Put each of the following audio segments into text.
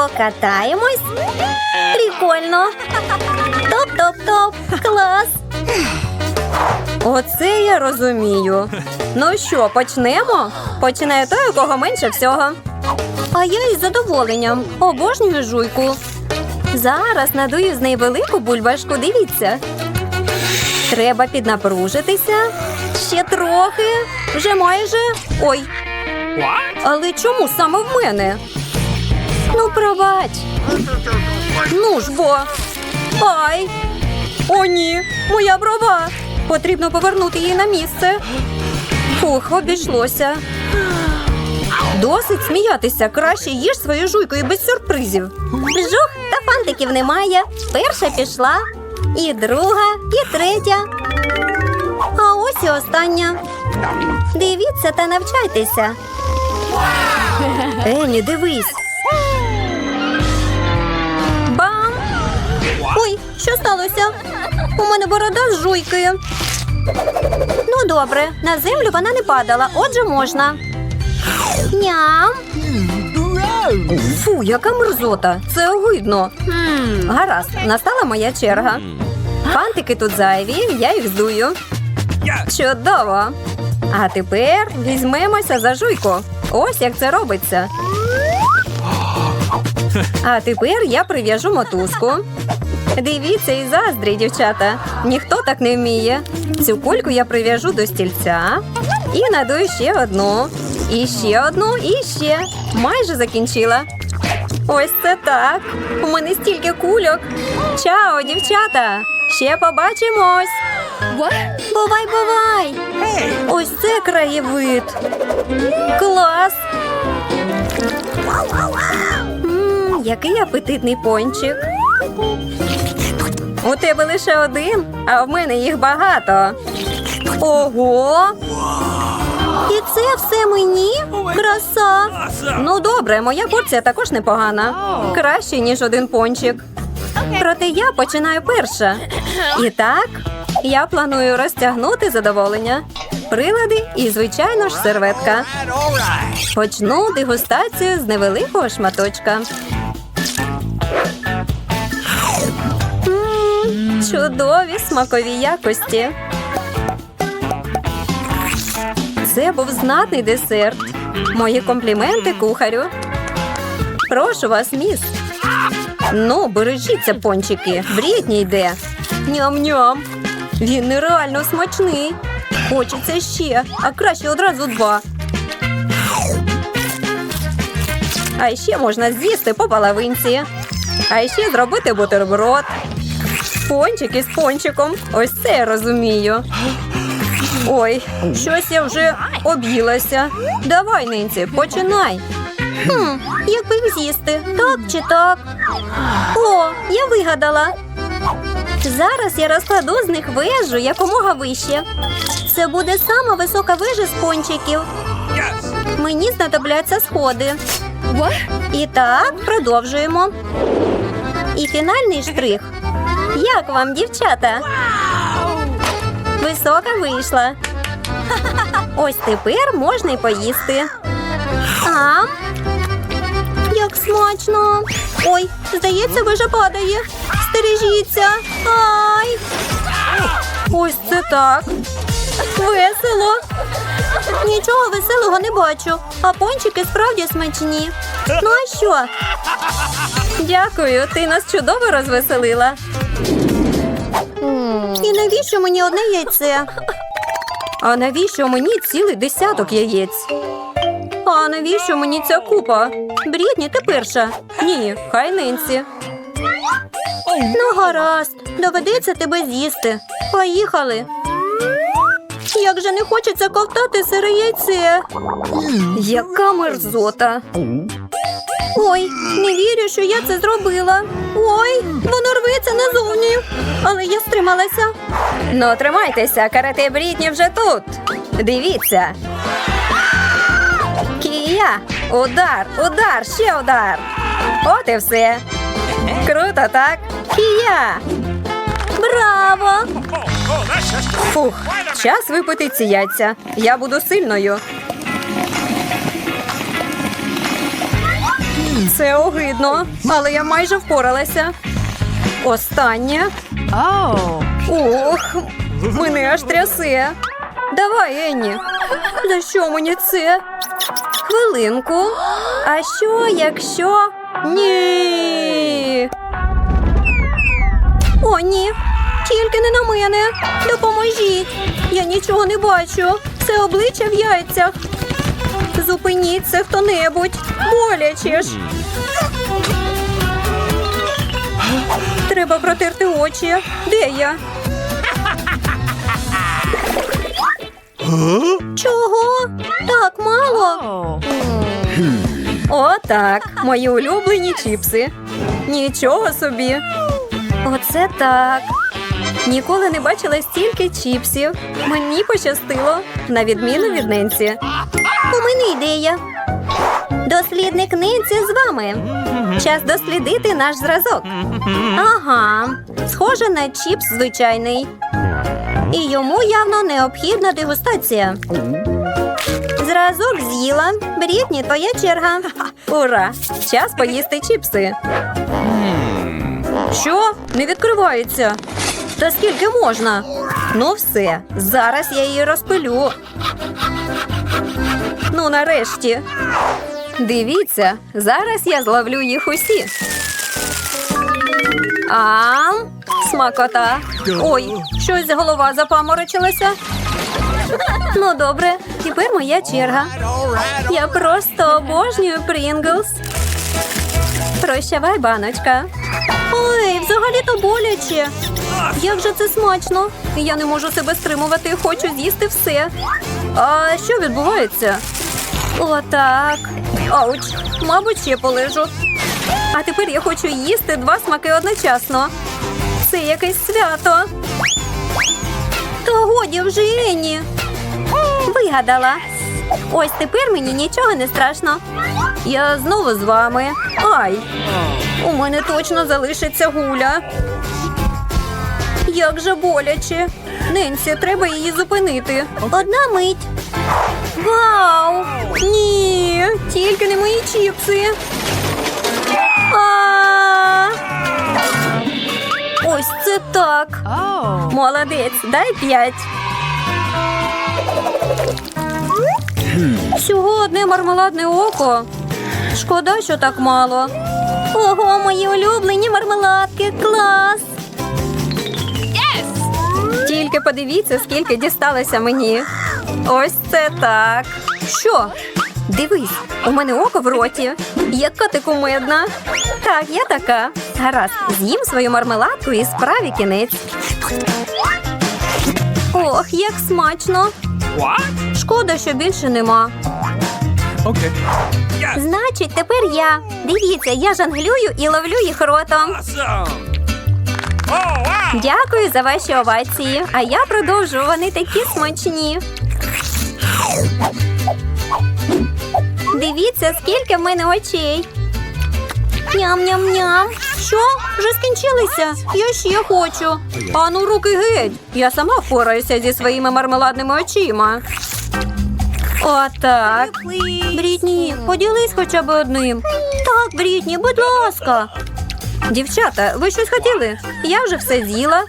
Покатаємось. Прикольно. Топ-топ-топ. Клас. Оце я розумію. Ну що, почнемо? Починає той, у кого менше всього. А я із задоволенням обожнюю жуйку. Зараз надую з неї велику бульбашку, дивіться. Треба піднапружитися. Ще трохи. Вже майже. Ой. Але чому саме в мене? Ну, пробач. Ну ж бо. Ай. О, ні, моя брова. Потрібно повернути її на місце. Фух, обійшлося. Досить сміятися. Краще їж свою жуйку і без сюрпризів. Жух та фантиків немає. Перша пішла, і друга, і третя. А ось і остання. Дивіться та навчайтеся. Ені, дивись. Сталося? У мене борода з жуйки. Ну, добре, на землю вона не падала, отже можна. Ням. Фу, яка мерзота. Це огидно. Гаразд, настала моя черга. Фантики тут зайві, я їх здую. Чудово. А тепер візьмемося за жуйку. Ось як це робиться. А тепер я прив'яжу мотузку. Дивіться і заздрі, дівчата. Ніхто так не вміє. Цю кульку я прив'яжу до стільця і надую ще одну. І ще одну, і ще. Майже закінчила. Ось це так. У мене стільки кульок. Чао, дівчата! Ще побачимось. Бувай, бувай. Ось це краєвид. Клас. Мм, який апетитний пончик. У тебе лише один, а в мене їх багато. Ого! І це все мені? Краса. Ну добре, моя порція також непогана. Краще, ніж один пончик. Проте я починаю перша. І так, я планую розтягнути задоволення. Прилади і, звичайно ж, серветка. Почну дегустацію з невеликого шматочка. Чудові смакові якості. Це був знатний десерт. Мої компліменти кухарю. Прошу вас, міс. Ну, бережіться, пончики. Брідні йде. Ням-ням. Він нереально смачний. Хочеться ще, а краще одразу два. А ще можна з'їсти по половинці. А ще зробити бутерброд. Пончики з пончиком. Ось це я розумію. Ой, щось я вже об'їлася. Давай, Нинці, починай. Хм, як би їх з'їсти? Так чи так? О, я вигадала. Зараз я розкладу з них вежу якомога вище. Це буде сама висока вежа з пончиків. Мені знадобляться сходи. І так, продовжуємо. І фінальний штрих. Як вам, дівчата? Висока вийшла. Ось тепер можна й поїсти. А? Як смачно. Ой, здається, вежа падає. Стережіться. Ай. Ось це так. Весело. Нічого веселого не бачу, а пончики справді смачні. Ну а що? Дякую, ти нас чудово розвеселила. І навіщо мені одне яйце? А навіщо мені цілий десяток яєць? А навіщо мені ця купа? Брідні, ти перша. Ні, хай нинці. Ну, гаразд, доведеться тебе з'їсти. Поїхали. Як же не хочеться ковтати сире яйце. Яка мерзота. Ой, не вірю, що я це зробила. Ой, воно рветься назовні. Але я стрималася. Ну, тримайтеся, карате Брітні вже тут. Дивіться. Кія! Удар, удар, ще удар. От і все. Круто, так? Кія! Браво! Фух, час випити ці яйця. Я буду сильною. Це огидно, але я майже впоралася. Останнє. Ох, мене аж трясе. Давай, Енні. За що мені це? Хвилинку. А що, якщо. Ні. О, ні. Тільки не на мене. Допоможіть. Я нічого не бачу. Це обличчя в яйцях. Зупиніться хто-небудь. Боляче ж. Треба протерти очі. Де я? Чого? Так мало. Отак, мої улюблені чіпси. Нічого собі. Оце так. Ніколи не бачила стільки чіпсів. Мені пощастило, на відміну від Ненсі. У мене ідея. Дослідник Нинці з вами. Час дослідити наш зразок. Ага, схоже на чіпс звичайний. І йому явно необхідна дегустація. Зразок з'їла. Брітні, твоя черга. Ура! Час поїсти чіпси. Що? Не відкривається. Та скільки можна? Ну все, зараз я її розпилю. Ну, нарешті. Дивіться, зараз я зловлю їх усі. А, смакота. Ой, щось голова запаморочилася. Ну, добре, тепер моя черга. Я просто обожнюю Прінглс. Прощавай, баночка. Ой, взагалі-то боляче. Як же це смачно? Я не можу себе стримувати, хочу з'їсти все. А що відбувається? Отак. Ауч, мабуть, ще полежу. А тепер я хочу їсти два смаки одночасно. Це якесь свято. Та годі вже Енні. Вигадала. Ось тепер мені нічого не страшно. Я знову з вами. Ай! У мене точно залишиться гуля. Як же боляче. Ненсі, треба її зупинити. Одна мить. Вау! Ні, тільки не мої чіпси. А! Ось це так. Молодець, дай п'ять. Всього одне мармеладне око. Шкода, що так мало. Ого, мої улюблені мармеладки. Клас! Тільки подивіться, скільки дісталося мені. Ось це так. Що? Дивись, у мене око в роті. Яка ти кумедна. Так, я така. Гаразд, з'їм свою мармеладку і справі кінець. Ох, як смачно. Шкода, що більше нема. Okay. Значить, тепер я. Дивіться, я жонглюю і ловлю їх ротом. Awesome. Oh, wow. Дякую за ваші овації. А я продовжу. Вони такі смачні. Дивіться, скільки в мене очей. Ням-ням-ням. Що? Вже скінчилися? Я ще хочу. Ану, руки геть. Я сама впораюся зі своїми мармеладними очима. Отак. Брітні, поділись хоча б одним. Так, Брітні, будь ласка. Дівчата, ви щось хотіли? Я вже все з'їла.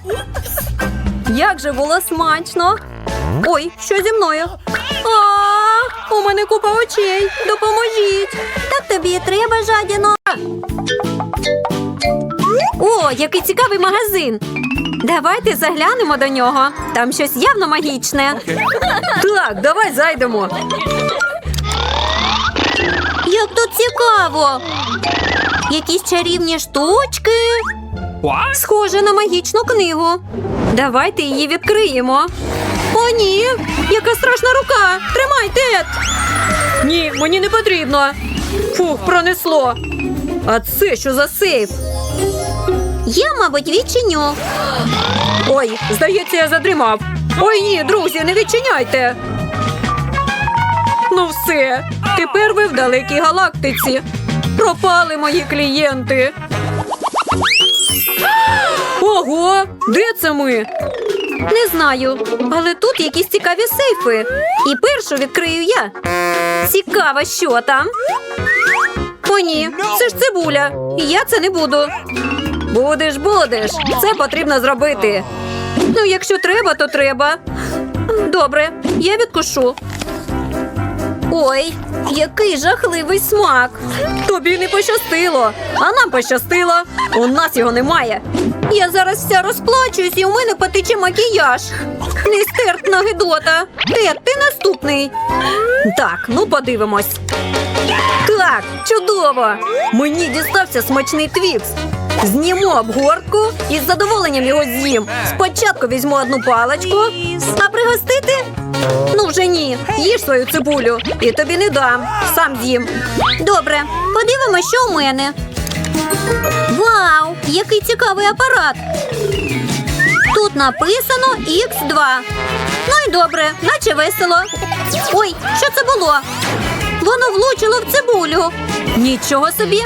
Як же було смачно. Ой, що зі мною? А, у мене купа очей. Допоможіть. Так тобі треба, жадіно. О, який цікавий магазин. Давайте заглянемо до нього. Там щось явно магічне. Так, давай зайдемо. Як тут цікаво. Якісь чарівні штучки. What? Схоже на магічну книгу. Давайте її відкриємо. О, ні! Яка страшна рука! Тримай, Тед! Ні, мені не потрібно. Фух, пронесло. А це що за сейф? Я, мабуть, відчиню. Ой, здається, я задрімав. Ой, ні, друзі, не відчиняйте. Ну все, тепер ви в далекій галактиці. Пропали мої клієнти. Ого, де це ми? Не знаю, але тут якісь цікаві сейфи. І першу відкрию я. Цікаво, що там. О, ні, це ж цибуля. І я це не буду. Будеш, будеш. Це потрібно зробити. Ну, якщо треба, то треба. Добре, я відкушу. Ой, який жахливий смак. Тобі не пощастило, а нам пощастило. У нас його немає. Я зараз вся розплачуюсь і у мене потече макіяж. Нестерпна гидота. Тед, ти наступний. Так, ну подивимось. Так, чудово! Мені дістався смачний твікс. Зніму обгортку і з задоволенням його з'їм. Спочатку візьму одну паличку, а пригостити? Ну вже ні. Їж свою цибулю. І тобі не дам. Сам з'їм. Добре, подивимося, що у мене. Вау, який цікавий апарат. Тут написано X2. Ну і добре, наче весело. Ой, що це було? Воно влучило в цибулю. Нічого собі.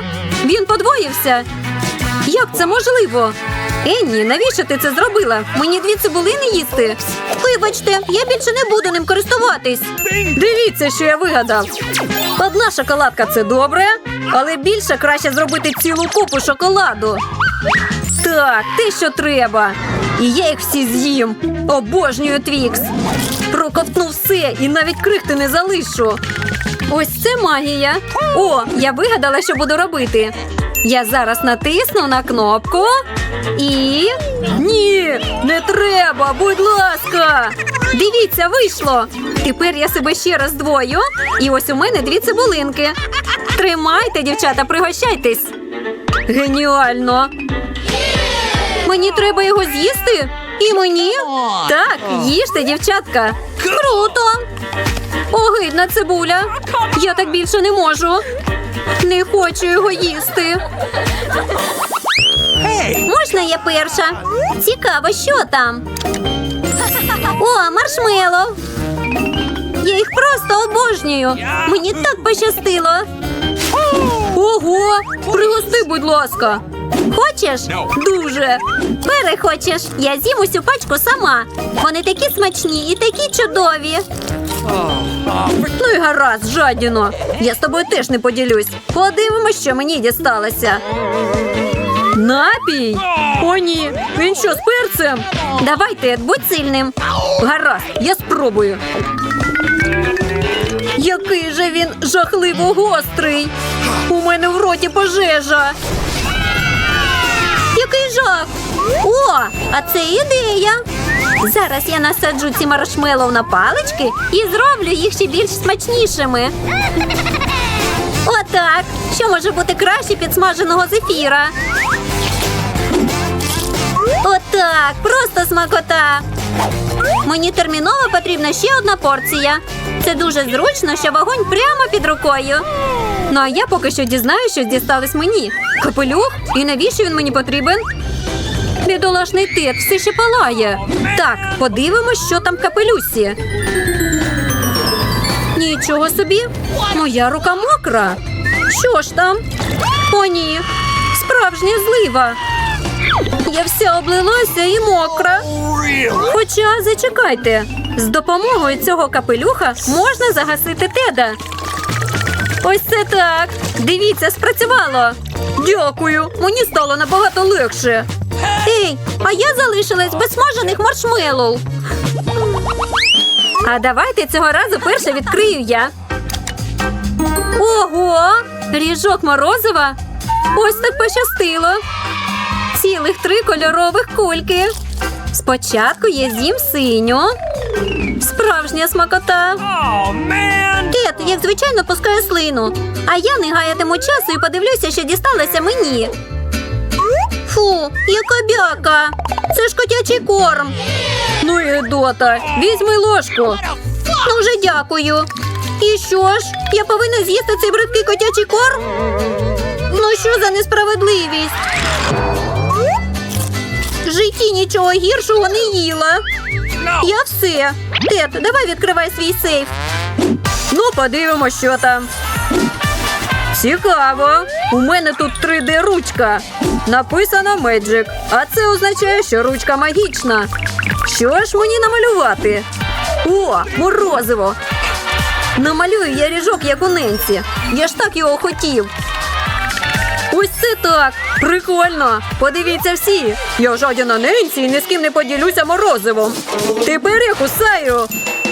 Він подвоївся. Як це можливо? Енні, навіщо ти це зробила? Мені дві цибулини їсти. Вибачте, я більше не буду ним користуватись. Дивіться, що я вигадав. Одна шоколадка це добре, але більше краще зробити цілу купу шоколаду. Так, те, що треба. І я їх всі з'їм. Обожнюю твікс. Проковтну все і навіть крихти не залишу. Ось це магія. О, я вигадала, що буду робити. Я зараз натисну на кнопку і. Ні, не треба, будь ласка. Дивіться, вийшло. Тепер я себе ще раз двою. І ось у мене дві цибулинки. Тримайте, дівчата, пригощайтесь. Геніально. Мені треба його з'їсти? І мені? Так, їжте, дівчатка. Круто! Огидна цибуля. Я так більше не можу. Не хочу його їсти. Можна я перша? Цікаво, що там? О, маршмело! Я їх просто обожнюю. Мені так пощастило. Ого, пригости, будь ласка. Хочеш? Дуже. Перехочеш. Я з'їм усю пачку сама. Вони такі смачні і такі чудові. Ну і гаразд, жадіно. Я з тобою теж не поділюсь. Подивимось, що мені дісталося. Напій? О, ні. Він що, з перцем? Давай, Тед, будь сильним. Гаразд, я спробую. Який же він жахливо гострий. У мене в роті пожежа. Який жах! О, а це ідея. Зараз я насаджу ці маршмеллоу на палички і зроблю їх ще більш смачнішими. Отак. Що може бути краще підсмаженого зефіра? Отак, просто смакота. Мені терміново потрібна ще одна порція. Це дуже зручно, що вогонь прямо під рукою. Ну а я поки що дізнаю, що дістались мені. Капелюх? І навіщо він мені потрібен? Бідолашний тет все ще палає. Так, подивимось, що там капелюсі. Нічого собі. Моя рука мокра. Що ж там? О, ні. Справжня злива. Я вся облилася і мокра. Хоча зачекайте, з допомогою цього капелюха можна загасити теда. Ось це так. Дивіться, спрацювало. Дякую. Мені стало набагато легше. А я залишилась без смажених маршмеллоу. А давайте цього разу перше відкрию я. Ого! Ріжок морозива. Ось так пощастило. Цілих три кольорових кульки. Спочатку я з'їм синю. Справжня смакота. Oh! Кет, як звичайно, пускає слину. А я не гаятиму часу і подивлюся, що дісталося мені. Фу, яка бяка. Це ж котячий корм. Ну і дота. Візьми ложку. Ну вже дякую. І що ж, я повинна з'їсти цей бридкий котячий корм? Ну що за несправедливість? В житті нічого гіршого не їла. Я все. Тед, давай відкривай свій сейф. Ну, подивимося, що там. Цікаво. У мене тут 3D ручка. Написано Magic. А це означає, що ручка магічна. Що ж мені намалювати? О, морозиво. Намалюю я ріжок, як у Ненці. Я ж так його хотів. Ось це так. Прикольно. Подивіться всі. Я жадіна Ненсі і ні з ким не поділюся морозивом. Тепер я кусаю.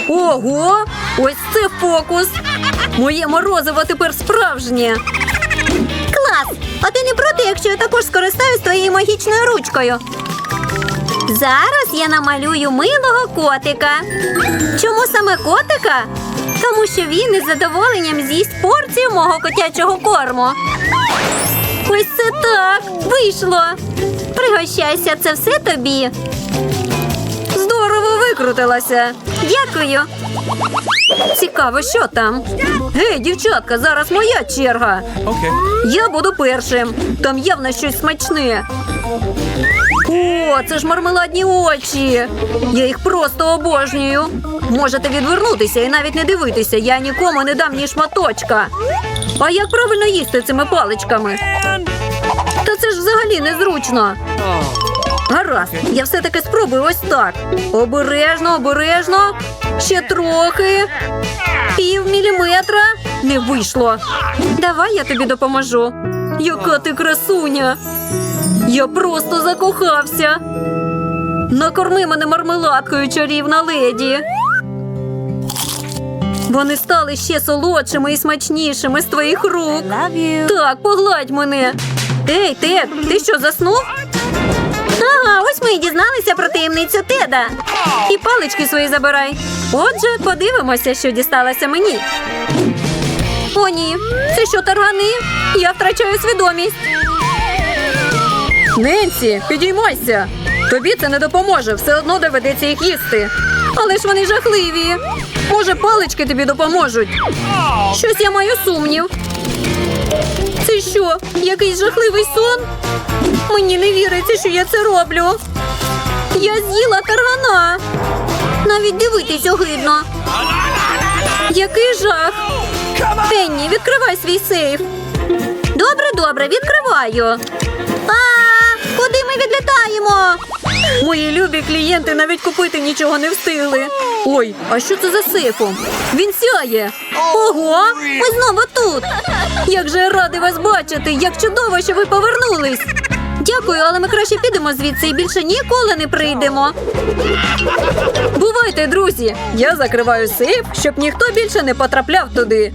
Ого! Ось це фокус. Моє морозиво тепер справжнє. А ти не проти, якщо я також скористаюсь твоєю магічною ручкою? Зараз я намалюю милого котика. Чому саме котика? Тому що він із задоволенням з'їсть порцію мого котячого корму. Ось це так! Вийшло! Пригощайся, це все тобі. Викрутилася. Дякую. Цікаво, що там. Гей, дівчатка, зараз моя черга. Я буду першим. Там явно щось смачне. О, це ж мармеладні очі. Я їх просто обожнюю. Можете відвернутися і навіть не дивитися. Я нікому не дам ні шматочка. А як правильно їсти цими паличками? Та це ж взагалі незручно. Гаразд, я все-таки спробую ось так. Обережно, обережно. Ще трохи. Пів міліметра. Не вийшло. Давай я тобі допоможу. Яка ти красуня. Я просто закохався. Накорми мене мармеладкою, чарівна леді. Вони стали ще солодшими і смачнішими з твоїх рук. Так, погладь мене. Ей, Тед, ти що заснув? Ага, ось ми і дізналися про таємницю Теда. І палички свої забирай. Отже, подивимося, що дісталося мені. О, ні, це що таргани? Я втрачаю свідомість. Ненсі, підіймайся. Тобі це не допоможе, все одно доведеться їх їсти. Але ж вони жахливі. Може, палички тобі допоможуть. Щось я маю сумнів. Що, якийсь жахливий сон? Мені не віриться, що я це роблю. Я з'їла таргана. Навіть дивитись огидно. Який жах! Пенні, відкривай свій сейф. Добре, добре, відкриваю. А, куди ми відлітаємо? Мої любі клієнти навіть купити нічого не встигли. Ой, а що це за сейфом? Він сяє. Ого! Ми знову тут. Як же я радий вас бачити! Як чудово, що ви повернулись! Дякую, але ми краще підемо звідси і більше ніколи не прийдемо. Бувайте, друзі! Я закриваю сейф, щоб ніхто більше не потрапляв туди.